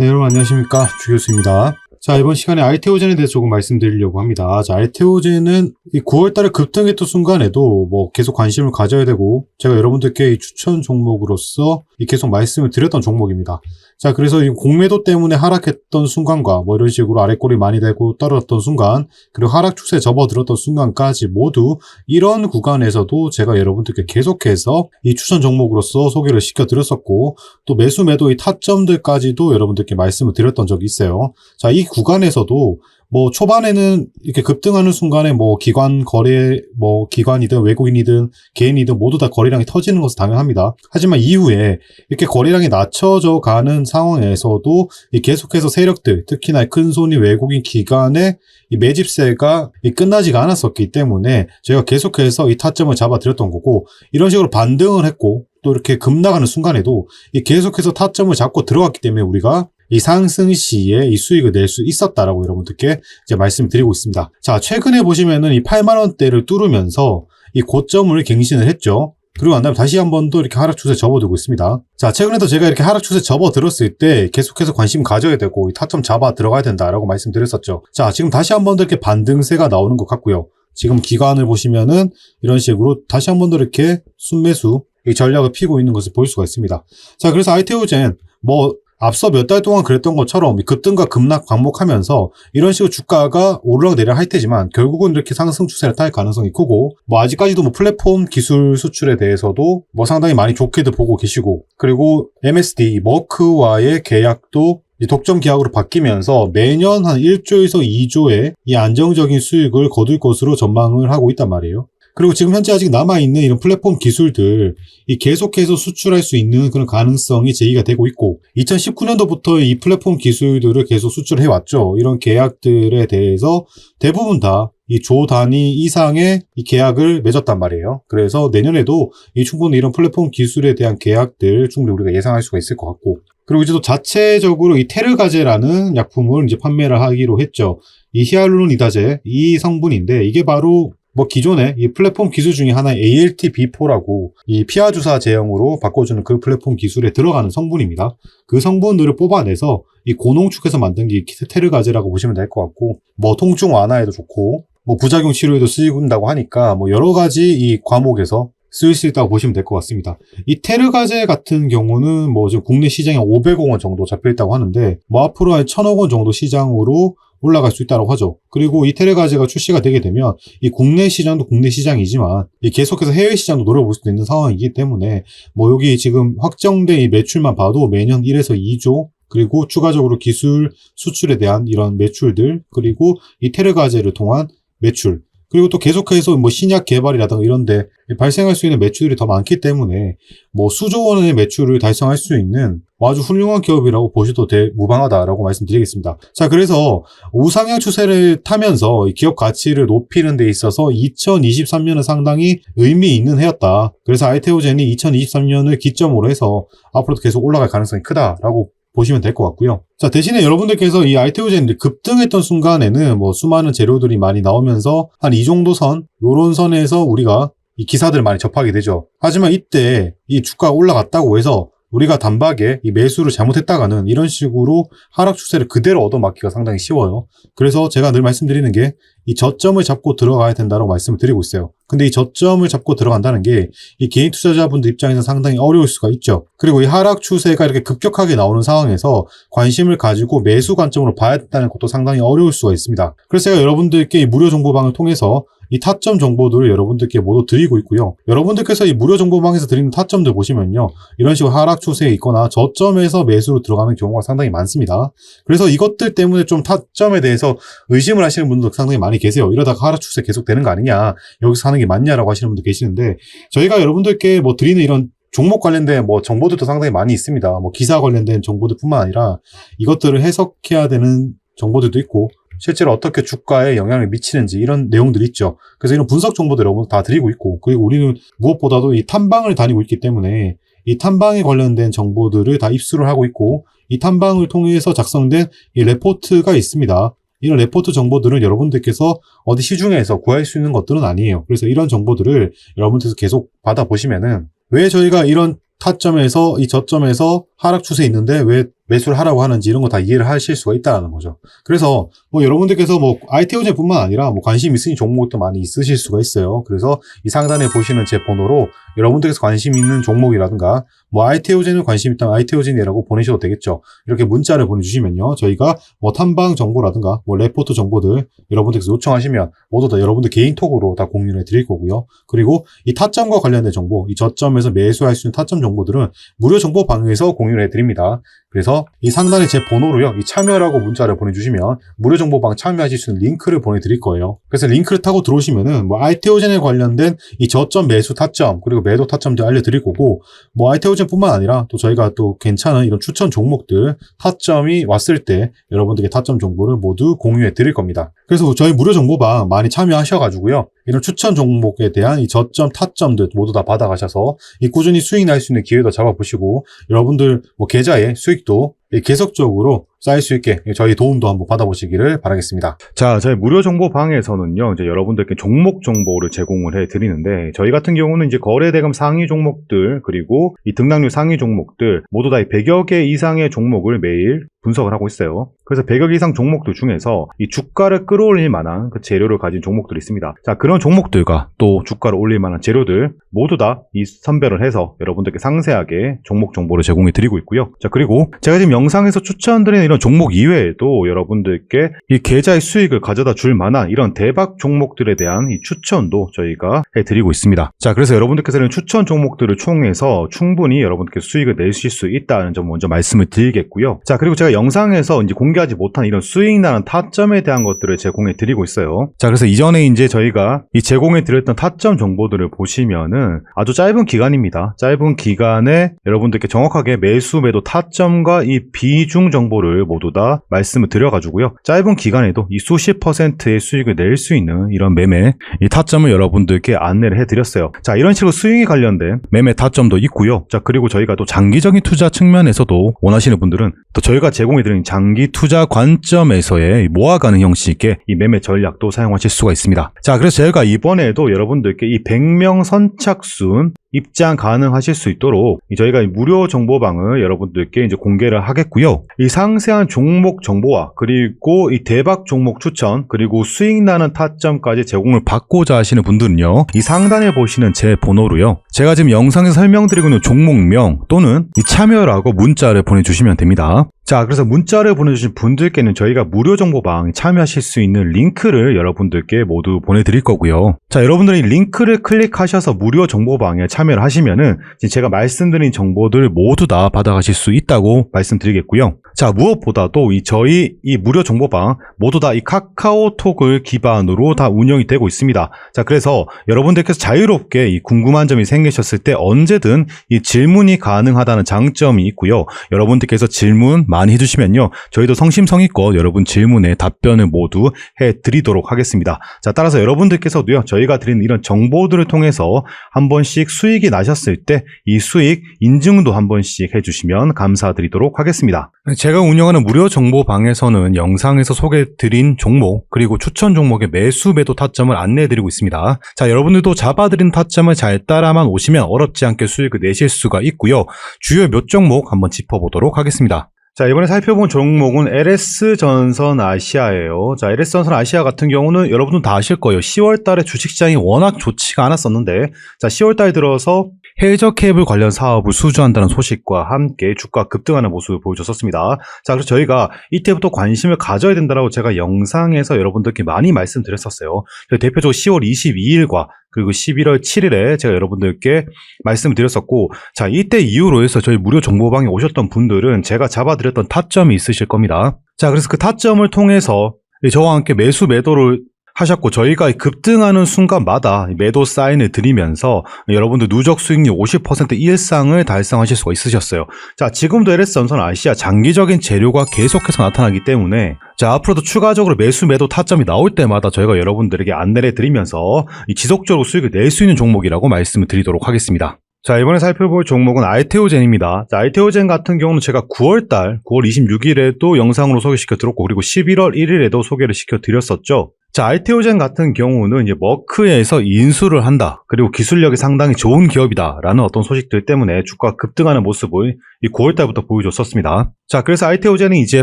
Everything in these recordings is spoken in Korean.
네, 여러분 안녕하십니까. 주교수입니다. 자, 이번 시간에 알테오젠에 대해서 조금 말씀드리려고 합니다. 자, 이 9월달에 급등했던 순간에도 뭐 계속 관심을 가져야 되고, 제가 여러분들께 이 추천 종목으로서 이 계속 말씀을 드렸던 종목입니다. 자, 그래서 이 공매도 때문에 하락했던 순간과 뭐 이런 식으로 아래꼬리 많이 되고 떨어졌던 순간, 그리고 하락 추세에 접어들었던 순간까지 모두 이런 구간에서도 제가 여러분들께 계속해서 이 추천 종목으로서 소개를 시켜드렸었고, 또 매수 매도의 타점들까지도 여러분들께 말씀을 드렸던 적이 있어요. 자, 이 구간에서도 뭐 초반에는 이렇게 급등하는 순간에 뭐 기관 거래 뭐 기관이든 외국인이든 개인이든 모두 다 거래량이 터지는 것은 당연합니다. 하지만 이후에 이렇게 거래량이 낮춰져 가는 상황에서도 이 계속해서 세력들 특히나 큰 손이 외국인 기관의 이 매집세가 이 끝나지가 않았었기 때문에 제가 계속해서 이 타점을 잡아드렸던 거고 이런 식으로 반등을 했고 또 이렇게 급나가는 순간에도 이 계속해서 타점을 잡고 들어갔기 때문에 우리가 이 상승 시에 이 수익을 낼 수 있었다라고 여러분들께 이제 말씀드리고 있습니다. 자, 최근에 보시면은 이 8만 원대를 뚫으면서 이 고점을 갱신을 했죠. 그리고 난 다음에 다시 한번더 이렇게 하락 추세 접어들고 있습니다. 자, 최근에도 제가 이렇게 하락 추세 접어들었을 때 계속해서 관심 가져야 되고 이 타점 잡아 들어가야 된다라고 말씀드렸었죠. 자, 지금 다시 한 번 더 이렇게 반등세가 나오는 것 같고요. 지금 기간을 보시면은 이런 식으로 다시 한 번 더 이렇게 순매수 이 전략을 피고 있는 것을 볼 수가 있습니다. 자, 그래서 아이테오젠 뭐 앞서 몇 달 동안 그랬던 것처럼 급등과 급락 반복하면서 이런 식으로 주가가 오르락 내리락 할 테지만 결국은 이렇게 상승 추세를 탈 가능성이 크고 뭐 아직까지도 뭐 플랫폼 기술 수출에 대해서도 뭐 상당히 많이 좋게도 보고 계시고 그리고 MSD 머크와의 계약도 독점 계약으로 바뀌면서 매년 한 1조에서 2조의 이 안정적인 수익을 거둘 것으로 전망을 하고 있단 말이에요. 그리고 지금 현재 아직 남아있는 이런 플랫폼 기술들, 이 계속해서 수출할 수 있는 그런 가능성이 제기가 되고 있고, 2019년도부터 이 플랫폼 기술들을 계속 수출해 왔죠. 이런 계약들에 대해서 대부분 다 이조 단위 이상의 이 계약을 맺었단 말이에요. 그래서 내년에도 이 충분히 이런 플랫폼 기술에 대한 계약들 충분히 우리가 예상할 수가 있을 것 같고, 그리고 이제 또 자체적으로 이 테르가제라는 약품을 이제 판매를 하기로 했죠. 이 히알루론이다제 이 성분인데 이게 바로 뭐 기존에 이 플랫폼 기술 중에 하나의 ALT-B4라고 이 피하 주사 제형으로 바꿔주는 그 플랫폼 기술에 들어가는 성분입니다. 그 성분들을 뽑아내서 이 고농축해서 만든 게 테르가제라고 보시면 될 것 같고 뭐 통증 완화에도 좋고 뭐 부작용 치료에도 쓰인다고 하니까 뭐 여러 가지 이 과목에서 쓰일 수 있다고 보시면 될 것 같습니다. 이 테르가제 같은 경우는 뭐 지금 국내 시장에 500억 원 정도 잡혀 있다고 하는데 뭐 앞으로 한 1000억 원 정도 시장으로 올라갈 수 있다고 하죠. 그리고 이 테레가제가 출시가 되게 되면 이 국내 시장도 국내 시장이지만 계속해서 해외 시장도 노려볼 수도 있는 상황이기 때문에 뭐 여기 지금 확정된 이 매출만 봐도 매년 1에서 2조 그리고 추가적으로 기술 수출에 대한 이런 매출들 그리고 이 테레가제를 통한 매출 그리고 또 계속해서 뭐 신약 개발이라든가 이런데 발생할 수 있는 매출들이 더 많기 때문에 뭐 수조 원의 매출을 달성할 수 있는 아주 훌륭한 기업이라고 보셔도 대, 무방하다라고 말씀드리겠습니다. 자, 그래서 우상향 추세를 타면서 기업 가치를 높이는 데 있어서 2023년은 상당히 의미 있는 해였다. 그래서 아이테오젠이 2023년을 기점으로 해서 앞으로도 계속 올라갈 가능성이 크다라고 보시면 될 것 같고요. 자, 대신에 여러분들께서 이 알테오젠이 급등했던 순간에는 뭐 수많은 재료들이 많이 나오면서 한 이 정도 선, 요런 선에서 우리가 이 기사들을 많이 접하게 되죠. 하지만 이때 이 주가가 올라갔다고 해서 우리가 단박에 이 매수를 잘못했다가는 이런 식으로 하락 추세를 그대로 얻어맞기가 상당히 쉬워요. 그래서 제가 늘 말씀드리는 게 이 저점을 잡고 들어가야 된다고 말씀을 드리고 있어요. 근데 이 저점을 잡고 들어간다는 게 이 개인 투자자분들 입장에서 상당히 어려울 수가 있죠. 그리고 이 하락 추세가 이렇게 급격하게 나오는 상황에서 관심을 가지고 매수 관점으로 봐야 된다는 것도 상당히 어려울 수가 있습니다. 그래서 제가 여러분들께 이 무료 정보방을 통해서 이 타점 정보들을 여러분들께 모두 드리고 있고요. 여러분들께서 이 무료 정보방에서 드리는 타점들 보시면요. 이런 식으로 하락 추세에 있거나 저점에서 매수로 들어가는 경우가 상당히 많습니다. 그래서 이것들 때문에 좀 타점에 대해서 의심을 하시는 분들도 상당히 많이 계세요. 이러다가 하락 추세 계속 되는 거 아니냐. 여기서 하는 게 맞냐라고 하시는 분도 계시는데 저희가 여러분들께 뭐 드리는 이런 종목 관련된 뭐 정보들도 상당히 많이 있습니다. 뭐 기사 관련된 정보들뿐만 아니라 이것들을 해석해야 되는 정보들도 있고 실제로 어떻게 주가에 영향을 미치는지 이런 내용들이 있죠. 그래서 이런 분석 정보들 여러분 다 드리고 있고 그리고 우리는 무엇보다도 이 탐방을 다니고 있기 때문에 이 탐방에 관련된 정보들을 다 입수를 하고 있고 이 탐방을 통해서 작성된 이 레포트가 있습니다. 이런 레포트 정보들은 여러분들께서 어디 시중에서 구할 수 있는 것들은 아니에요. 그래서 이런 정보들을 여러분들께서 계속 받아보시면은 왜 저희가 이런 타점에서 이 저점에서 하락 추세 있는데 왜 매수를 하라고 하는지 이런 거 다 이해를 하실 수가 있다는 거죠. 그래서 뭐 여러분들께서 뭐 IT오젠뿐만 아니라 뭐 관심 있으신 종목도 많이 있으실 수가 있어요. 그래서 이 상단에 보시는 제 번호로 여러분들께서 관심 있는 종목이라든가 뭐 IT오젠을 관심 있다면 IT오젠이라고 보내셔도 되겠죠. 이렇게 문자를 보내주시면요. 저희가 뭐 탐방 정보라든가 뭐 레포트 정보들 여러분들께서 요청하시면 모두 다 여러분들 개인톡으로 다 공유를 드릴 거고요. 그리고 이 타점과 관련된 정보, 이 저점에서 매수할 수 있는 타점 정보들은 무료 정보 방에서 공유 를 해드립니다. 그래서 이 상단에 제 번호로요, 이 참여라고 문자를 보내주시면 무료 정보방 참여하실 수 있는 링크를 보내드릴 거예요. 그래서 링크를 타고 들어오시면은 뭐 IT오젠에 관련된 이 저점 매수 타점 그리고 매도 타점도 알려드릴 거고 뭐 IT오젠뿐만 아니라 또 저희가 또 괜찮은 이런 추천 종목들 타점이 왔을 때 여러분들께 타점 정보를 모두 공유해 드릴 겁니다. 그래서 저희 무료 정보방 많이 참여하셔가지고요. 이런 추천 종목에 대한 이 저점, 타점들 모두 다 받아가셔서 이 꾸준히 수익 날 수 있는 기회도 잡아보시고 여러분들 뭐 계좌에 수익 도 계속적으로 쌓일 수 있게 저희 도움도 한번 받아보시기를 바라겠습니다. 자, 저희 무료 정보 방에서는요, 이제 여러분들께 종목 정보를 제공을 해 드리는데, 저희 같은 경우는 이제 거래 대금 상위 종목들, 그리고 이 등락률 상위 종목들, 모두 다 100여 개 이상의 종목을 매일 분석을 하고 있어요. 그래서 100여 개 이상 종목들 중에서 이 주가를 끌어올릴 만한 그 재료를 가진 종목들이 있습니다. 자, 그런 종목들과 또 주가를 올릴 만한 재료들 모두 다 이 선별을 해서 여러분들께 상세하게 종목 정보를 제공해 드리고 있고요. 자, 그리고 제가 지금 영상에서 추천드리는 이런 종목 이외에도 여러분들께 이 계좌의 수익을 가져다 줄 만한 이런 대박 종목들에 대한 이 추천도 저희가 해드리고 있습니다. 자, 그래서 여러분들께서는 추천 종목들을 총해서 충분히 여러분들께 수익을 내실 수 있다는 점 먼저 말씀을 드리겠고요. 자, 그리고 제가 영상에서 이제 공개하지 못한 이런 수익 나는 타점에 대한 것들을 제공해 드리고 있어요. 자, 그래서 이전에 이제 저희가 이 제공해 드렸던 타점 정보들을 보시면은 아주 짧은 기간입니다. 짧은 기간에 여러분들께 정확하게 매수 매도 타점과 이 비중 정보를 모두 다 말씀을 드려가지고요. 짧은 기간에도 이 수십 퍼센트의 수익을 낼 수 있는 이런 매매, 이 타점을 여러분들께 안내를 해드렸어요. 자, 이런 식으로 수익에 관련된 매매 타점도 있고요. 자, 그리고 저희가 또 장기적인 투자 측면에서도 원하시는 분들은 또 저희가 제공해드리는 장기 투자 관점에서의 모아가는 형식의 이 매매 전략도 사용하실 수가 있습니다. 자, 그래서 저희가 이번에도 여러분들께 이 100명 선착순 입장 가능하실 수 있도록 저희가 무료 정보방을 여러분들께 이제 공개를 하겠고요. 이 상세한 종목 정보와 그리고 이 대박 종목 추천 그리고 수익 나는 타점까지 제공을 받고자 하시는 분들은요. 이 상단에 보시는 제 번호로요. 제가 지금 영상에서 설명드리고 있는 종목명 또는 이 참여라고 문자를 보내주시면 됩니다. 자, 그래서 문자를 보내주신 분들께는 저희가 무료 정보방 참여하실 수 있는 링크를 여러분들께 모두 보내드릴 거고요. 자, 여러분들이 링크를 클릭하셔서 무료 정보방에 참여를 하시면은 제가 말씀드린 정보들 모두 다 받아가실 수 있다고 말씀드리겠고요. 자, 무엇보다도 이 저희 이 무료 정보방 모두 다 이 카카오톡을 기반으로 다 운영이 되고 있습니다. 자, 그래서 여러분들께서 자유롭게 이 궁금한 점이 생 기셨을 때 언제든 이 질문이 가능하다는 장점이 있고요. 여러분들께서 질문 많이 해주시면요. 저희도 성심성의껏 여러분 질문에 답변을 모두 해드리도록 하겠습니다. 자, 따라서 여러분들께서도요. 저희가 드리는 이런 정보들을 통해서 한 번씩 수익이 나셨을 때 이 수익 인증도 한 번씩 해주시면 감사드리도록 하겠습니다. 제가 운영하는 무료 정보방에서는 영상에서 소개해드린 종목 그리고 추천 종목의 매수 매도 타점을 안내해드리고 있습니다. 자 여러분들도 잡아드린 타점을 잘 따라만 오시면 어렵지 않게 수익을 내실 수가 있고요. 주요 몇 종목 한번 짚어보도록 하겠습니다. 자, 이번에 살펴본 종목은 LS 전선 아시아예요. 자, LS 전선 아시아 같은 경우는 여러분들 다 아실 거예요. 10월 달에 주식시장이 워낙 좋지가 않았었는데, 자, 10월 달 들어서 해저 케이블 관련 사업을 수주한다는 소식과 함께 주가 급등하는 모습을 보여줬었습니다. 자, 그래서 저희가 이때부터 관심을 가져야 된다라고 제가 영상에서 여러분들께 많이 말씀드렸었어요. 대표적으로 10월 22일과 그리고 11월 7일에 제가 여러분들께 말씀을 드렸었고, 자, 이때 이후로 해서 저희 무료 정보방에 오셨던 분들은 제가 잡아드렸던 타점이 있으실 겁니다. 자, 그래서 그 타점을 통해서 저와 함께 매수 매도를 하셨고 저희가 급등하는 순간마다 매도 사인을 드리면서 여러분들 누적 수익률 50% 일상을 달성하실 수가 있으셨어요. 자, 지금도 LS 전선 아시아 장기적인 재료가 계속해서 나타나기 때문에 자, 앞으로도 추가적으로 매수 매도 타점이 나올 때마다 저희가 여러분들에게 안내를 드리면서 지속적으로 수익을 낼 수 있는 종목이라고 말씀을 드리도록 하겠습니다. 자, 이번에 살펴볼 종목은 알테오젠입니다. 자, 알테오젠 같은 경우는 제가 9월달, 9월 26일에도 영상으로 소개시켜 드렸고, 그리고 11월 1일에도 소개를 시켜 드렸었죠. 자, 알테오젠 같은 경우는 이제 머크에서 인수를 한다. 그리고 기술력이 상당히 좋은 기업이다라는 어떤 소식들 때문에 주가가 급등하는 모습을 이 9월 달부터 보여줬었습니다. 자, 그래서 알테오젠은 이제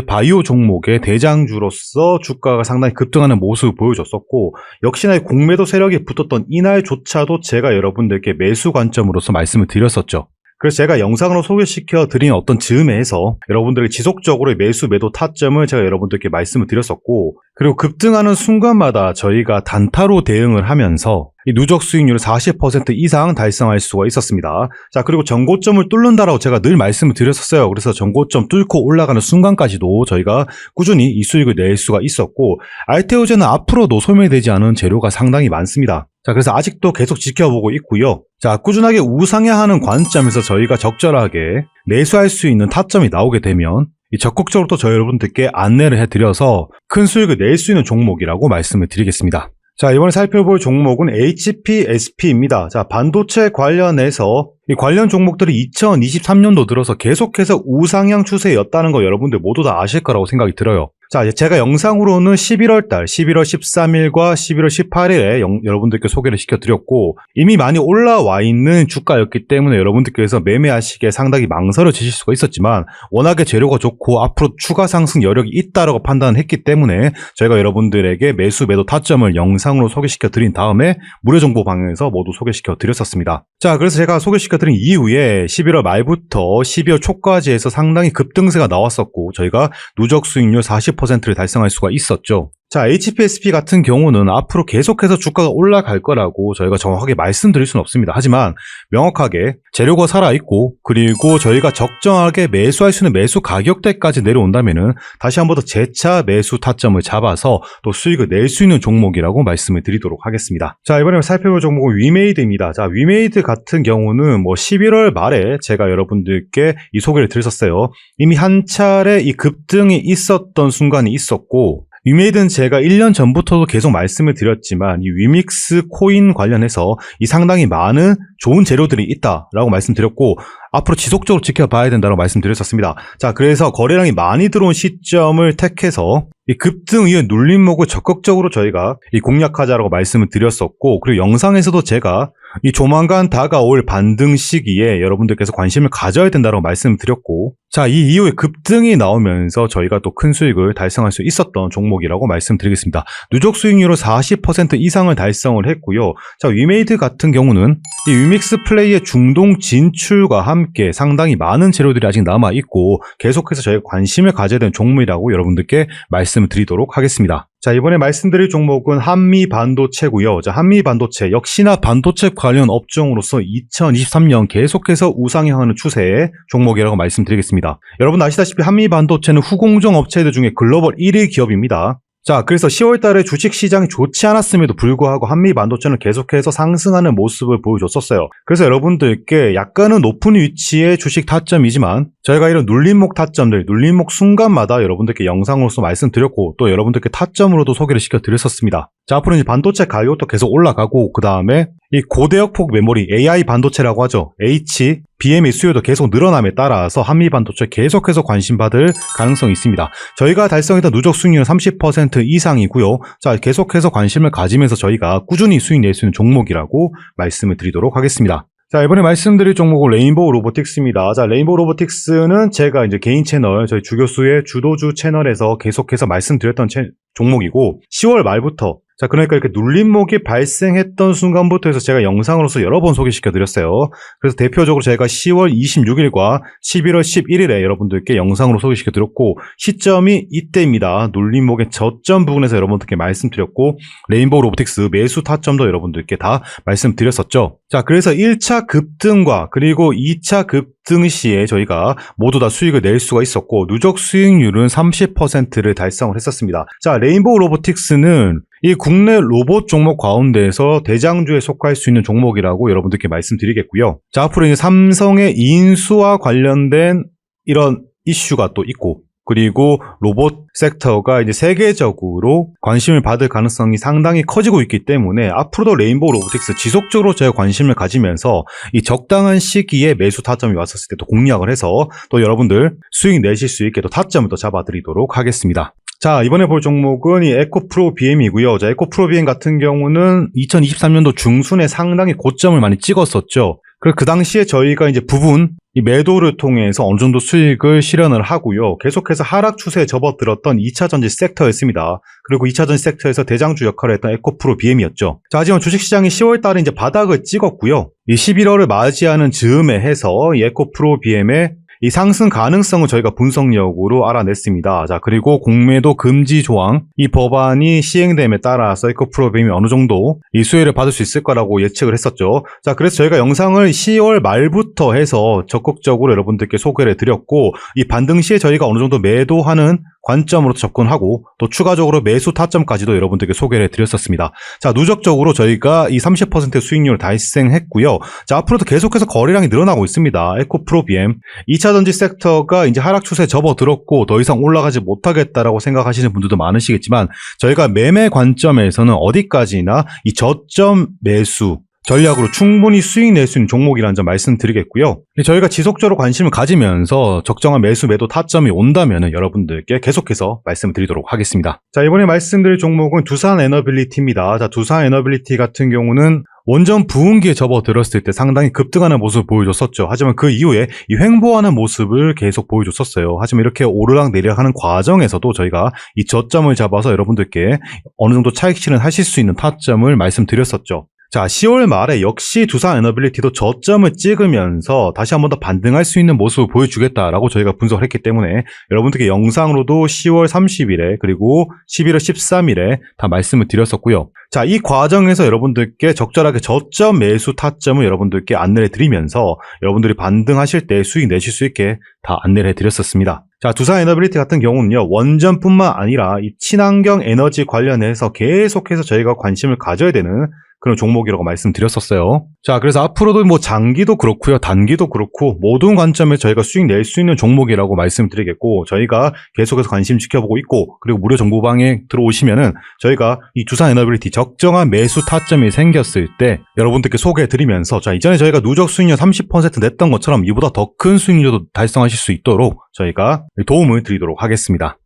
바이오 종목의 대장주로서 주가가 상당히 급등하는 모습을 보여줬었고 역시나 이 공매도 세력이 붙었던 이날조차도 제가 여러분들께 매수 관점으로서 말씀을 드렸었죠. 그래서 제가 영상으로 소개시켜 드린 어떤 즈음에서 여러분들에게 지속적으로 매수 매도 타점을 제가 여러분들께 말씀을 드렸었고 그리고 급등하는 순간마다 저희가 단타로 대응을 하면서 이 누적 수익률을 40% 이상 달성할 수가 있었습니다. 자, 그리고 전고점을 뚫는다라고 제가 늘 말씀을 드렸었어요. 그래서 전고점 뚫고 올라가는 순간까지도 저희가 꾸준히 이 수익을 낼 수가 있었고 알테오제는 앞으로도 소멸되지 않은 재료가 상당히 많습니다. 자, 그래서 아직도 계속 지켜보고 있고요. 자, 꾸준하게 우상향하는 관점에서 저희가 적절하게 매수할 수 있는 타점이 나오게 되면 이 적극적으로 또 저희 여러분들께 안내를 해드려서 큰 수익을 낼 수 있는 종목이라고 말씀을 드리겠습니다. 자, 이번에 살펴볼 종목은 HPSP입니다. 자, 반도체 관련해서 이 관련 종목들이 2023년도 들어서 계속해서 우상향 추세였다는 거 여러분들 모두 다 아실 거라고 생각이 들어요. 자, 제가 영상으로는 11월 달, 11월 13일과 11월 18일에 여러분들께 소개를 시켜드렸고, 이미 많이 올라와 있는 주가였기 때문에 여러분들께서 매매하시기에 상당히 망설여지실 수가 있었지만, 워낙에 재료가 좋고 앞으로 추가 상승 여력이 있다라고 판단했기 때문에 저희가 여러분들에게 매수 매도 타점을 영상으로 소개시켜 드린 다음에 무료 정보 방에서 모두 소개시켜 드렸었습니다. 자, 그래서 제가 소개시켜 드린 이후에 11월 말부터 12월 초까지 해서 상당히 급등세가 나왔었고, 저희가 누적 수익률 40 40%를 달성할 수가 있었죠. 자, HPSP 같은 경우는 앞으로 계속해서 주가가 올라갈 거라고 저희가 정확하게 말씀드릴 수는 없습니다. 하지만 명확하게 재료가 살아있고 그리고 저희가 적정하게 매수할 수 있는 매수 가격대까지 내려온다면은 다시 한 번 더 재차 매수 타점을 잡아서 또 수익을 낼 수 있는 종목이라고 말씀을 드리도록 하겠습니다. 자, 이번에 살펴볼 종목은 위메이드입니다. 자, 위메이드 같은 경우는 뭐 11월 말에 제가 여러분들께 이 소개를 드렸었어요. 이미 한 차례 이 급등이 있었던 순간이 있었고 위메이드는 제가 1년 전부터도 계속 말씀을 드렸지만 이 위믹스 코인 관련해서 이 상당히 많은 좋은 재료들이 있다라고 말씀드렸고 앞으로 지속적으로 지켜봐야 된다고 말씀드렸었습니다. 자, 그래서 거래량이 많이 들어온 시점을 택해서 이 급등 이후 눌림목을 적극적으로 저희가 이 공략하자라고 말씀을 드렸었고 그리고 영상에서도 제가 이 조만간 다가올 반등 시기에 여러분들께서 관심을 가져야 된다고 말씀드렸고 자, 이 이후에 급등이 나오면서 저희가 또 큰 수익을 달성할 수 있었던 종목이라고 말씀드리겠습니다. 누적 수익률로 40% 이상을 달성을 했고요. 자, 위메이드 같은 경우는 이 위 믹스 플레이의 중동 진출과 함께 상당히 많은 재료들이 아직 남아 있고 계속해서 저희가 관심을 가져야 되는 종목이라고 여러분들께 말씀을 드리도록 하겠습니다. 자, 이번에 말씀드릴 종목은 한미 반도체고요. 자, 한미 반도체 역시나 반도체 관련 업종으로서 2023년 계속해서 우상향하는 추세의 종목이라고 말씀드리겠습니다. 여러분 아시다시피 한미 반도체는 후공정 업체들 중에 글로벌 1위 기업입니다. 자, 그래서 10월 달에 주식 시장이 좋지 않았음에도 불구하고 한미 반도체는 계속해서 상승하는 모습을 보여줬었어요. 그래서 여러분들께 약간은 높은 위치의 주식 타점이지만 저희가 이런 눌림목 타점들, 눌림목 순간마다 여러분들께 영상으로서 말씀드렸고 또 여러분들께 타점으로도 소개를 시켜드렸었습니다. 자, 앞으로 이제 반도체 가격도 계속 올라가고 그 다음에 이 고대역폭 메모리 AI 반도체라고 하죠. H, BM의 수요도 계속 늘어남에 따라서 한미 반도체 계속해서 관심받을 가능성이 있습니다. 저희가 달성했던 누적 수익률은 30% 이상이고요. 자, 계속해서 관심을 가지면서 저희가 꾸준히 수익 낼 수 있는 종목이라고 말씀을 드리도록 하겠습니다. 자, 이번에 말씀드릴 종목은 레인보우 로보틱스입니다. 자, 레인보우 로보틱스는 제가 이제 개인 채널, 저희 주교수의 주도주 채널에서 계속해서 말씀드렸던 채, 종목이고, 10월 말부터 자, 그러니까 이렇게 눌림목이 발생했던 순간부터 해서 제가 영상으로서 여러 번 소개시켜 드렸어요. 그래서 대표적으로 제가 10월 26일과 11월 11일에 여러분들께 영상으로 소개시켜 드렸고, 시점이 이때입니다. 눌림목의 저점 부분에서 여러분들께 말씀드렸고, 레인보우 로보틱스 매수 타점도 여러분들께 다 말씀드렸었죠. 자, 그래서 1차 급등과 그리고 2차 급등 시에 저희가 모두 다 수익을 낼 수가 있었고, 누적 수익률은 30%를 달성을 했었습니다. 자, 레인보우 로보틱스는 이 국내 로봇 종목 가운데에서 대장주에 속할 수 있는 종목이라고 여러분들께 말씀드리겠고요. 자, 앞으로 이제 삼성의 인수와 관련된 이런 이슈가 또 있고, 그리고 로봇 섹터가 이제 세계적으로 관심을 받을 가능성이 상당히 커지고 있기 때문에 앞으로도 레인보우 로보틱스 지속적으로 제가 관심을 가지면서 이 적당한 시기에 매수 타점이 왔었을 때 또 공략을 해서 또 여러분들 수익 내실 수 있게 또 타점을 또 잡아드리도록 하겠습니다. 자, 이번에 볼 종목은 이 에코프로 BM이고요. 자, 에코프로 BM 같은 경우는 2023년도 중순에 상당히 고점을 많이 찍었었죠. 그래서 그 당시에 저희가 이제 부분 이 매도를 통해서 어느 정도 수익을 실현을 하고요. 계속해서 하락 추세에 접어들었던 2차 전지 섹터였습니다. 그리고 2차 전지 섹터에서 대장주 역할을 했던 에코프로 BM이었죠. 자, 하지만 주식시장이 10월 달에 이제 바닥을 찍었고요. 이 11월을 맞이하는 즈음에 해서 이 에코프로 BM의 이 상승 가능성을 저희가 분석력으로 알아냈습니다. 자, 그리고 공매도 금지 조항, 이 법안이 시행됨에 따라서 에코프로빔이 어느 정도 이 수혜를 받을 수 있을 거라고 예측을 했었죠. 자, 그래서 저희가 영상을 10월 말부터 해서 적극적으로 여러분들께 소개를 드렸고, 이 반등 시에 저희가 어느 정도 매도하는 관점으로 접근하고, 또 추가적으로 매수 타점까지도 여러분들께 소개를 해드렸었습니다. 자, 누적적으로 저희가 이 30% 수익률을 달성했고요. 자, 앞으로도 계속해서 거래량이 늘어나고 있습니다. 에코프로 BM. 2차 전지 섹터가 이제 하락 추세에 접어들었고 더 이상 올라가지 못하겠다라고 생각하시는 분들도 많으시겠지만 저희가 매매 관점에서는 어디까지나 이 저점 매수 전략으로 충분히 수익 낼 수 있는 종목이라는 점 말씀드리겠고요. 저희가 지속적으로 관심을 가지면서 적정한 매수 매도 타점이 온다면 여러분들께 계속해서 말씀을 드리도록 하겠습니다. 자, 이번에 말씀드릴 종목은 두산 에너빌리티입니다. 자, 두산 에너빌리티 같은 경우는 원전 부흥기에 접어들었을 때 상당히 급등하는 모습을 보여줬었죠. 하지만 그 이후에 이 횡보하는 모습을 계속 보여줬었어요. 하지만 이렇게 오르락 내리락하는 과정에서도 저희가 이 저점을 잡아서 여러분들께 어느 정도 차익 실현하실 수 있는 타점을 말씀드렸었죠. 자, 10월 말에 역시 두산 에너빌리티도 저점을 찍으면서 다시 한번 더 반등할 수 있는 모습을 보여주겠다라고 저희가 분석을 했기 때문에 여러분들께 영상으로도 10월 30일에 그리고 11월 13일에 다 말씀을 드렸었고요. 자, 이 과정에서 여러분들께 적절하게 저점 매수 타점을 여러분들께 안내를 드리면서 여러분들이 반등하실 때 수익 내실 수 있게 다 안내를 해드렸었습니다. 자, 두산 에너빌리티 같은 경우는요, 원전뿐만 아니라 이 친환경 에너지 관련해서 계속해서 저희가 관심을 가져야 되는 그런 종목이라고 말씀드렸었어요. 자, 그래서 앞으로도 뭐 장기도 그렇고요, 단기도 그렇고 모든 관점에 저희가 수익 낼 수 있는 종목이라고 말씀드리겠고 저희가 계속해서 관심 지켜보고 있고 그리고 무료 정보방에 들어오시면은 저희가 이 두산 에너빌리티 적정한 매수 타점이 생겼을 때 여러분들께 소개해 드리면서 자 이전에 저희가 누적 수익률 30% 냈던 것처럼 이보다 더 큰 수익률도 달성하실 수 있도록 저희가 도움을 드리도록 하겠습니다.